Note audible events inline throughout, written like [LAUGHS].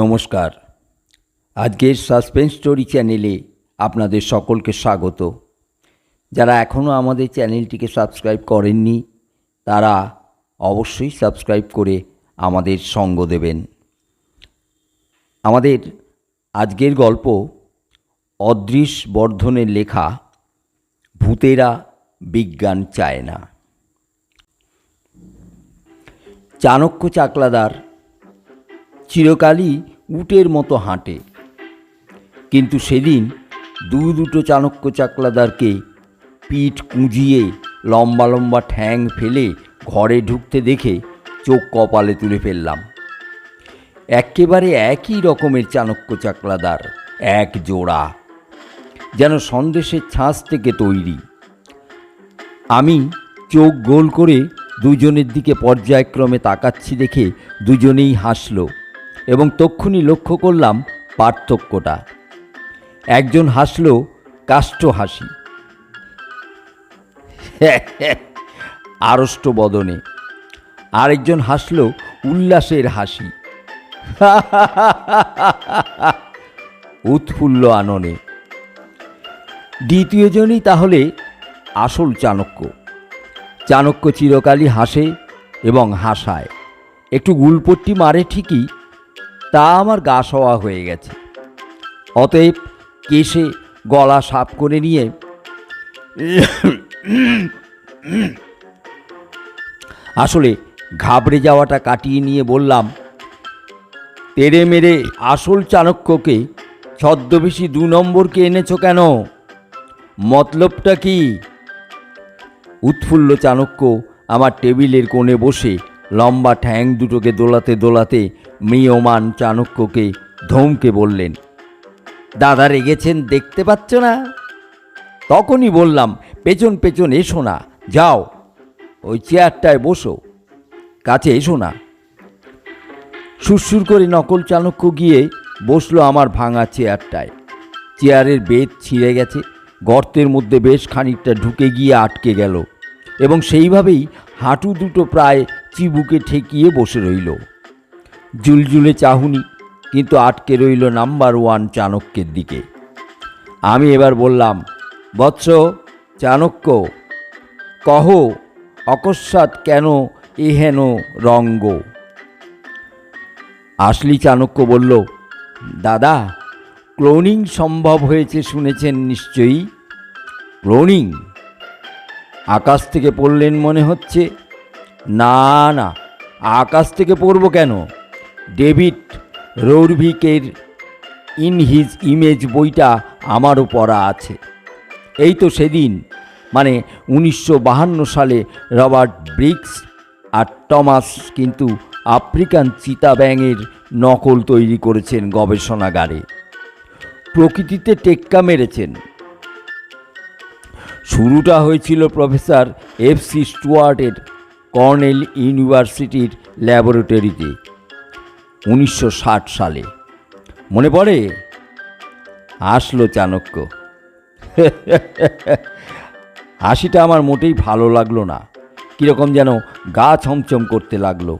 নমস্কার। আজকের suspense story চ্যানেলে আপনাদের সকলকে স্বাগত। যারা এখনও আমাদের চ্যানেলটিকে সাবস্ক্রাইব করেননি, তারা অবশ্যই সাবস্ক্রাইব করে আমাদের সঙ্গ দেবেন। আমাদের আজকের গল্প অদৃশ বর্ধনের লেখা, ভূতেরা বিজ্ঞান চায় না। চাণক্য চাকলাদার চিরকালই উটের মতো হাঁটে। কিন্তু সেদিন দু দুটো চাণক্য চাকলাদারকে পিঠ কুঁজিয়ে লম্বা লম্বা ঠ্যাং ফেলে ঘরে ঢুকতে দেখে চোখ কপালে তুলে ফেললাম। একেবারে একই রকমের চাণক্য চাকলাদার, এক জোড়া, যেন সন্দেশের ছাঁচ থেকে তৈরি। আমি চোখ গোল করে দুজনের দিকে পর্যায়ক্রমে তাকাচ্ছি দেখে দুজনেই হাসল। এবং তক্ষুনি লক্ষ্য করলাম পার্থক্যটা। একজন হাসল কাষ্ট হাসি। [LAUGHS] আড়ষ্ট বদনে। আরেকজন হাসল, উল্লাসের হাসি। [LAUGHS] উৎফুল্ল আননে। দ্বিতীয়জনই তাহলে আসল চাণক্য। চাণক্য চিরকালই হাসে এবং হাসায়। একটু গুলপট্টি মারে ঠিকই তা আমার গা সওয়া হয়ে গেছে। অতএব কেশে গলা সাপ করে নিয়ে আসলে ঘাবড়ে যাওয়াটা কাটিয়ে নিয়ে বললাম, তেরে মেরে আসল চাণক্যকে ছদ্মবেশী দু নম্বরকে এনেছো কেন? মতলবটা কি? উৎফুল্ল চাণক্য আমার টেবিলের কোণে বসে লম্বা ঠ্যাং দুটোকে দোলাতে দোলাতে মৃয়মান চাণক্যকে ধমকে বললেন, দাদা রেগেছেন, দেখতে পাচ্ছ না? তখনই বললাম, পেছন পেছন এসো না, যাও, ওই চেয়ারটায় বসো, কাছে এসো না। সুরসুর করে নকল চাণক্য গিয়ে বসল আমার ভাঙা চেয়ারটায়। চেয়ারের বেদ ছিঁড়ে গেছে, গর্তের মধ্যে বেশ খানিকটা ঢুকে গিয়ে আটকে গেল এবং সেইভাবেই হাঁটু দুটো প্রায় চিবুকে ঠেকিয়ে বসে রইল। জুলজুলে চাহুনি, কিন্তু আটকে রইল নাম্বার ওয়ান চাণক্যের দিকে। আমি এবার বললাম, বৎস, চাণক্য, কহ, অকস্মাৎ কেন এহেন রঙ্গ? আসলি চাণক্য বলল, দাদা, ক্লোনিং সম্ভব হয়েছে শুনেছেন নিশ্চয়ই? ক্লোনিং? আকাশ থেকে পড়লেন মনে হচ্ছে না না, আকাশ থেকে পড়ব কেন? ডেভিড রৌরভিকের ইন হিজ ইমেজ বইটা আমারও পড়া আছে। এই তো সেদিন মানে উনিশশো সালে রবার্ট ব্রিক্স আর টমাস কিন্তু আফ্রিকান চিতা ব্যাঙের নকল তৈরি করেছেন গবেষণাগারে। প্রকৃতিতে টেক্কা মেরেছেন। শুরুটা হয়েছিল প্রফেসর এফ সি স্টুয়ার্টের কর্নেল ইউনিভার্সিটির ল্যাবরেটরিতে, উনিশশো ষাট সালে। মনে পড়ে? আসলো চাণক্য। [LAUGHS] হাসিটা আমার মোটেই ভালো লাগল না। কীরকম যেন গা ছমছম করতে লাগল।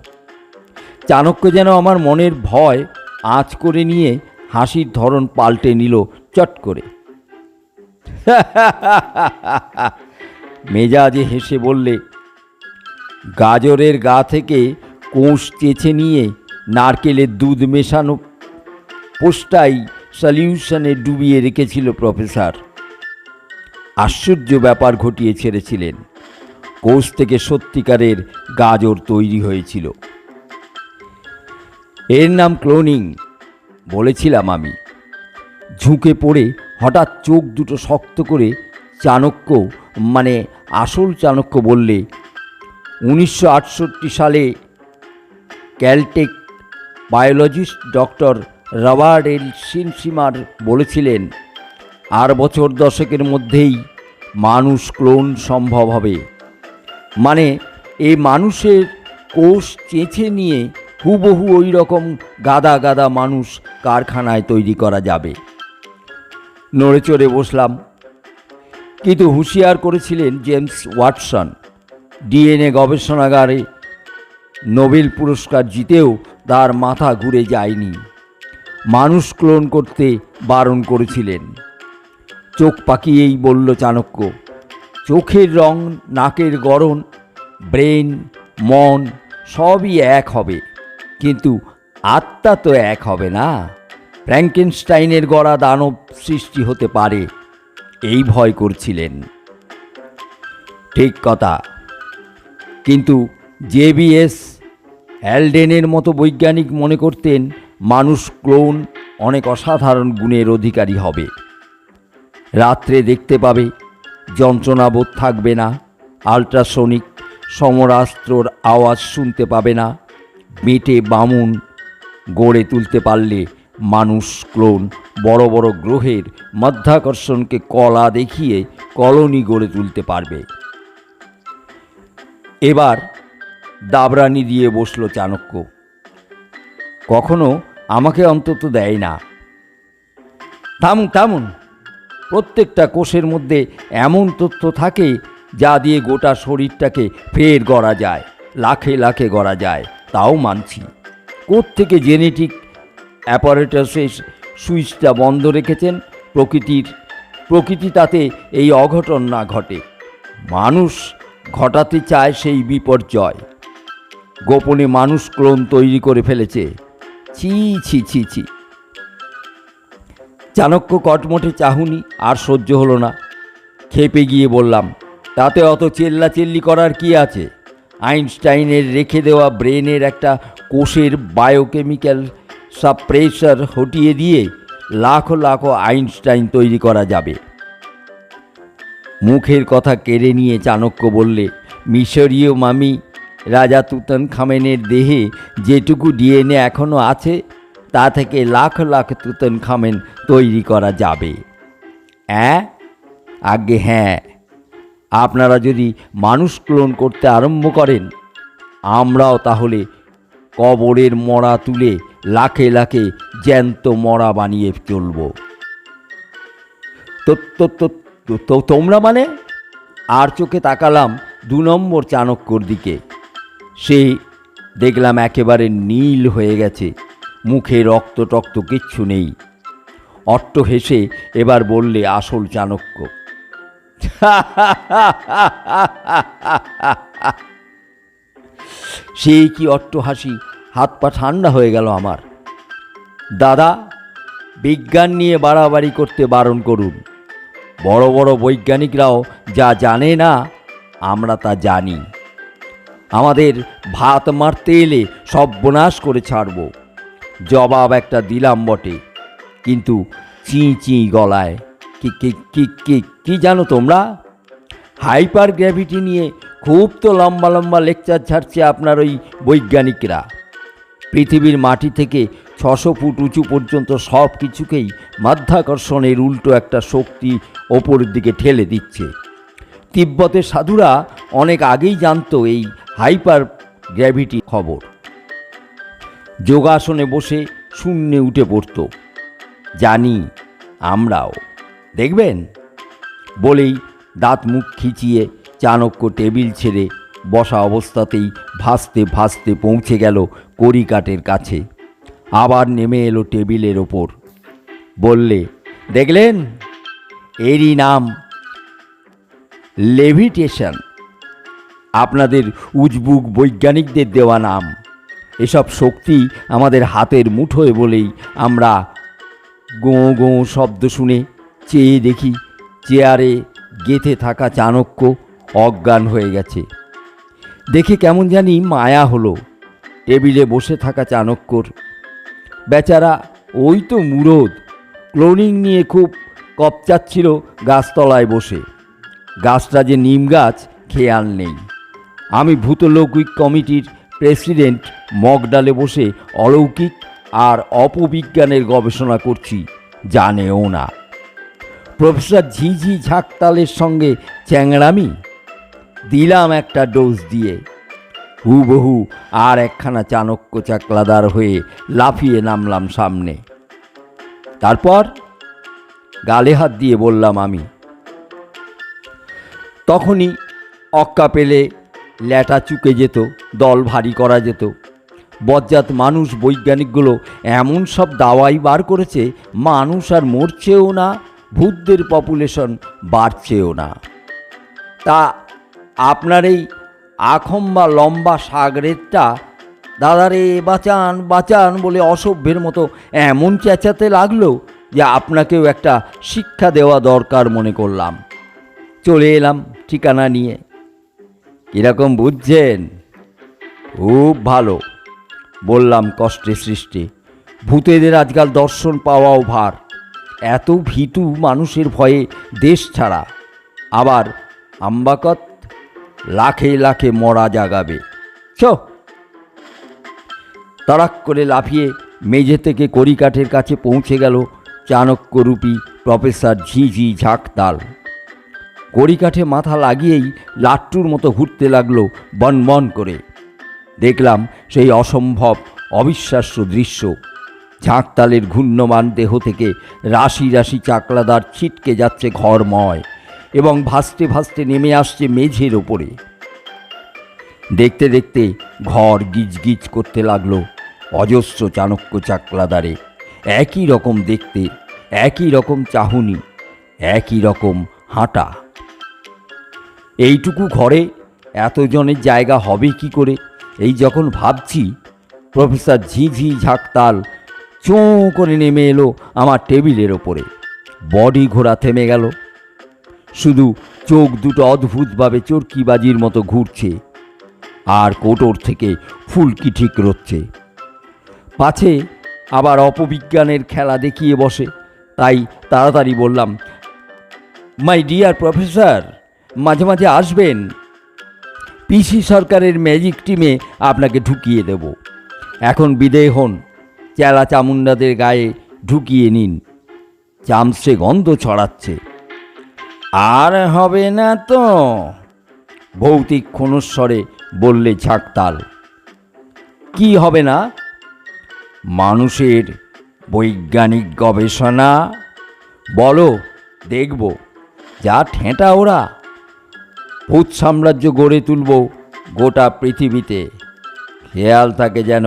চাণক্য যেন আমার মনের ভয় আঁচ করে নিয়ে হাসির ধরন পাল্টে নিল চট করে। [LAUGHS] মেজাজে হেসে বললে গাজরের গা থেকে কোষ চেঁচে নিয়ে নারকেলের দুধ মেশানো পোস্টাই সলিউশনে ডুবিয়ে রেখেছিল প্রফেসর। আশ্চর্য ব্যাপার ঘটিয়ে ছেড়েছিলেন। কোষ থেকে সত্যিকারের গাজর তৈরি হয়েছিল। এর নাম ক্লোনিং, বলেছিলাম আমি। ঝুঁকে পড়ে হঠাৎ চোখ দুটো শক্ত করে চাণক্য মানে আসল চাণক্য বললে উনিশশো আটষট্টি সালে Caltech biologist doctor Robert L Sinsheimer বলেছিলেন, আর বছর দশকের মধ্যেই মানুষ ক্লোন সম্ভব হবে। মানে এই মানুষের কোষ চেঁচে নিয়ে হুবহু ওই রকম গাদা গাদা মানুষ কারখানায় তৈরি করা যাবে। নড়ে চড়ে বসলাম। কিন্তু হুঁশিয়ার করেছিলেন জেমস ওয়াটসন। ডিএনএ গবেষণাগারে নোবেল পুরস্কার জিতেও তার মাথা ঘুরে যায়নি। মানুষ ক্লোন করতে বারণ করেছিলেন। চোখ পাকিয়েই বলল চাণক্য, চোখের রং, নাকের গড়ন, ব্রেন, মন সবই এক হবে। কিন্তু আত্মা তো এক হবে না। ফ্র্যাঙ্কেনস্টাইনের গড়া দানব সৃষ্টি হতে পারে। এই ভয় করছিলেন। ঠিক কথা। কিন্তু জেবিএস অ্যালডেনের মতো বৈজ্ঞানিক মনে করতেন মানুষ ক্লোন অনেক অসাধারণ গুণের অধিকারী হবে। রাত্রে দেখতে পাবে যন্ত্রণাবোধ থাকবে না, আল্ট্রাসনিক সমরাস্ত্রর আওয়াজ শুনতে পাবে না বেটে বামুন গড়ে তুলতে পারলে মানুষ ক্লোন বড় বড় গ্রহের মাধ্যাকর্ষণকে কলা দেখিয়ে কলোনি গড়ে তুলতে পারবে। এবার দাবরানি দিয়ে বসল চাণক্য। কখনো আমাকে অন্তত দেয় না। থামুন থামুন। প্রত্যেকটা কোষের মধ্যে এমন তথ্য থাকে যা দিয়ে গোটা শরীরটাকে ফের গড়া যায়, লাখে লাখে গড়া যায়। তাও মানছি। থেকে জেনেটিক অ্যাপারেটাসের সুইচটা বন্ধ রেখেছেন? প্রকৃতির, প্রকৃতি তাতে এই অঘটন না ঘটে। মানুষ ঘটাতে চায় সেই বিপর্যয়। গোপনে মানুষ ক্লোন তৈরি করে ফেলেছে। ছি ছি ছি ছি। চাণক্য কটমটে চাহুনি, আর সহ্য হলো না। খেপে গিয়ে বললাম, তাতে অত চেল্লা চেল্লি করার কি আছে? আইনস্টাইনের রেখে দেওয়া ব্রেনের একটা কোষের বায়োকেমিক্যাল সাপ্রেশার হটিয়ে দিয়ে লাখো লাখো আইনস্টাইন তৈরি করা যাবে। মুখের কথা কেড়ে নিয়ে চাণক্য বললে, মিশরীয় মামি, রাজা তুতন খামেনের দেহে যেটুকু ডিএনএ এখনও আছে, তা থেকে লাখ লাখ তুতন খামেন তৈরি করা যাবে। হ্যাঁ আগে হ্যাঁ। আপনারা যদি মানুষ ক্লোন করতে আরম্ভ করেন, আমরাও তাহলে কবরের মরা তুলে লাখে লাখে জ্যান্ত মরা বানিয়ে চলব। তো তো তোমরা মানে? আর চোখে তাকালাম দু নম্বর চাণক্যর দিকে। সে দেখলাম একেবারে নীল হয়ে গেছে, মুখে রক্ত টক্ত কিচ্ছু নেই। অট্ট হেসে এবার বললে আসল চাণক্য সে কি অট্ট হাসি হাত পা ঠান্ডা হয়ে গেল আমার দাদা বিজ্ঞান নিয়ে বাড়াবাড়ি করতে বারণ করুন বড় বড় বৈজ্ঞানিকরাও যা জানে না, আমরা তা জানি। আমাদের ভাত মারতে এলে সব সর্বনাশ করে ছাড়ব। জবাব একটা দিলাম বটে, কিন্তু চি চি গলায়, কি কি কি কি কি জানো তোমরা? হাইপার গ্র্যাভিটি নিয়ে খুব তো লম্বা লম্বা লেকচার ছাড়ছে আপনার ওই বৈজ্ঞানিকরা। পৃথিবীর মাটি থেকে ছশো ফুট উঁচু পর্যন্ত সব কিছুকেই মাধ্যাকর্ষণের উল্টো একটা শক্তি ওপরের দিকে ঠেলে দিচ্ছে। তিব্বতের সাধুরা অনেক আগেই জানতো এই হাইপার গ্র্যাভিটি খবর। যোগাসনে বসে শূন্যে উঠে পড়তো। জানি, আমরাও। দেখবেন? বলেই দাঁত মুখ খিচিয়ে চাণক্য টেবিল ছেড়ে বসা অবস্থাতেই ভাসতে ভাসতে পৌঁছে গেল কড়িকাটের কাছে। আবার নেমে এলো টেবিলের ওপর। বললে, দেখলেন? এরই নাম লেভিটেশন। আপনাদের উজবুক বৈজ্ঞানিকদের দেওয়া নাম। এসব শক্তি আমাদের হাতের মুঠোয় বলেই আমরা গোঁ গোঁ শব্দ শুনে চেয়ে দেখি, চেয়ারে গেথে থাকা চাণক্য অজ্ঞান হয়ে গেছে। দেখে কেমন জানি মায়া হলো। টেবিলে বসে থাকা চাণক্যর বেচারা, ওই তো মুরদ। ক্লোনিং নিয়ে খুব কপচাচ্ছিল গাছতলায় বসে। গাছটা যে নিম গাছ, খেয়াল নেই। আমি ভূতলৌকিক কমিটির প্রেসিডেন্ট মগডালে বসে অলৌকিক আর অপবিজ্ঞানের গবেষণা করছি, জানেও না। প্রফেসর ঝিঝি ঝাকতালের সঙ্গে চ্যাংড়ামি? দিলাম একটা ডোজ দিয়ে। হুবহু আর একখানা চাণক্য চাকলাদার হয়ে লাফিয়ে নামলাম সামনে। তারপর গালে হাত দিয়ে বললাম আমি, তখনই অক্কা পেলে ল্যাটা চুকে যেত, দল ভারী করা যেত। বজ্জাত মানুষ বৈজ্ঞানিকগুলো এমন সব দাওয়াই বার করেছে, মানুষ আর মরছেও না, ভূতদের পপুলেশন বাড়ছেও না। তা আপনার এই আখম্বা লম্বা সাগরেরটা দাদারে, বাঁচান বাঁচান বলে অসভ্যের মতো এমন চেঁচাতে লাগল যে আপনাকেও একটা শিক্ষা দেওয়া দরকার মনে করলাম। চলে এলাম ঠিকানা নিয়ে। কীরকম বুঝছেন? খুব ভালো, বললাম কষ্টে সৃষ্টি। ভূতেদের আজকাল দর্শন পাওয়াও ভার। এত ভীতু মানুষের ভয়ে দেশ ছাড়া। আবার আম্বাকত লাখে লাখে মরা জাগাবে। চ তারাক করে লাফিয়ে মেঝে থেকে কড়িকাঠের কাছে পৌঁছে গেল চাণক্যরূপী প্রফেসর ঝিঝি ঝাঁকতাল কড়িকাঠে মাথা লাগিয়েই লাট্টুর মতো ঘুরতে লাগল বনবন করে। দেখলাম সেই অসম্ভব অবিশ্বাস্য দৃশ্য। ঝাঁকতালের ঘূর্ণমান দেহ থেকে রাশি রাশি চাকলাদার ছিটকে যাচ্ছে ঘরময়। এবং ভাসতে ভাসতে নেমে আসছে মেঝের ওপরে দেখতে দেখতে ঘর গিজগিজ করতে লাগল, অজস্র চাণক্য চাকলাদারে। একই রকম দেখতে, একই রকম চাহুনি, একই রকম হাঁটা। এইটুকু ঘরে এতজনের জায়গা হবে কি করে? এই যখন ভাবছি, প্রফেসর ঝিঝি ঝাঁকতাল চোঁ করে নেমে এলো আমার টেবিলের ওপরে। বডি ঘোরা থেমে গেল। শুধু চোখ দুটো অদ্ভুতভাবে চরকিবাজির মতো ঘুরছে, আর কোটর থেকে ফুলকি ঠিক রচ্ছে পাছে আবার অপবিজ্ঞানের খেলা দেখিয়ে বসে, তাই তাড়াতাড়ি বললাম, মাই ডিয়ার প্রফেসর, মাঝে মাঝে আসবেন। পিসি সরকারের ম্যাজিক টিমে আপনাকে ঢুকিয়ে দেব। এখন বিদেয় হন, চেলা চামুন্ডাদের গায়ে ঢুকিয়ে নিন। চামচে গন্ধ ছড়াচ্ছে। আর হবে না তো? ভৌতিক ক্ষণস্বরে বললে ঝাঁকতাল। কি হবে না? মানুষের বৈজ্ঞানিক গবেষণা? বলো, দেখব, যা ঠেঁটা ওরা। ভূত সাম্রাজ্য গড়ে তুলব গোটা পৃথিবীতে। খেয়াল থাকে যেন।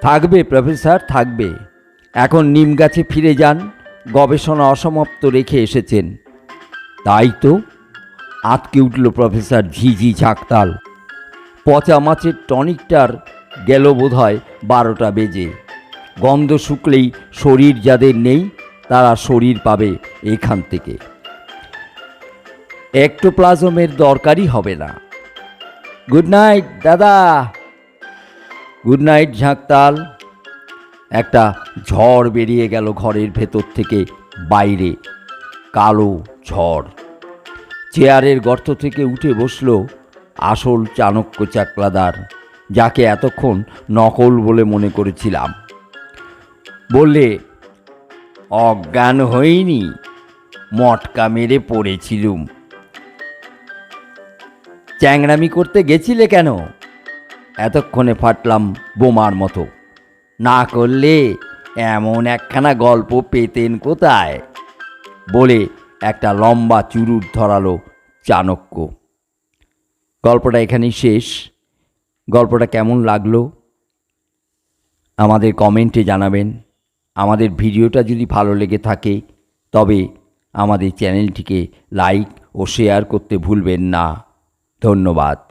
থাকবে, প্রফেসর, থাকবে। এখন নিম গাছে ফিরে যান। গবেষণা অসমাপ্ত রেখে এসেছেন। তাই তো আতকে উঠল প্রফেসর ঝিঝি ঝাঁকতাল। পচা মাছের টনিকটার গেল বোধ হয় বারোটা বেজে। গন্ধ শুকলেই শরীর যাদের নেই, তারা শরীর পাবে এখান থেকে। একটোপ্লাজমের দরকারই হবে না। গুড নাইট, দাদা। গুড নাইট, ঝাঁকতাল। একটা ঝড় বেরিয়ে গেল ঘরের ভেতর থেকে বাইরে, কালো ঝড়। চেয়ারের গর্ত থেকে উঠে বসল আসল চাণক্য চাকলাদার, যাকে এতক্ষণ নকল বলে মনে করেছিলাম। বললে, অজ্ঞান হইনি, মটকা মেরে পড়েছিলুম। চ্যাংরামি করতে গেছিলে কেন? এতক্ষণে ফাটলাম বোমার মতো। না করলে এমন একখানা গল্প পেতেন কোথায়? বলে একটা লম্বা চুরুট ধরালো চাণক্য। গল্পটা এখানেই শেষ। গল্পটা কেমন লাগল? আমাদের কমেন্টে জানাবেন। আমাদের ভিডিওটা যদি ভালো লেগে থাকে, তবে আমাদের চ্যানেলটিকে লাইক ও শেয়ার করতে ভুলবেন না। ধন্যবাদ।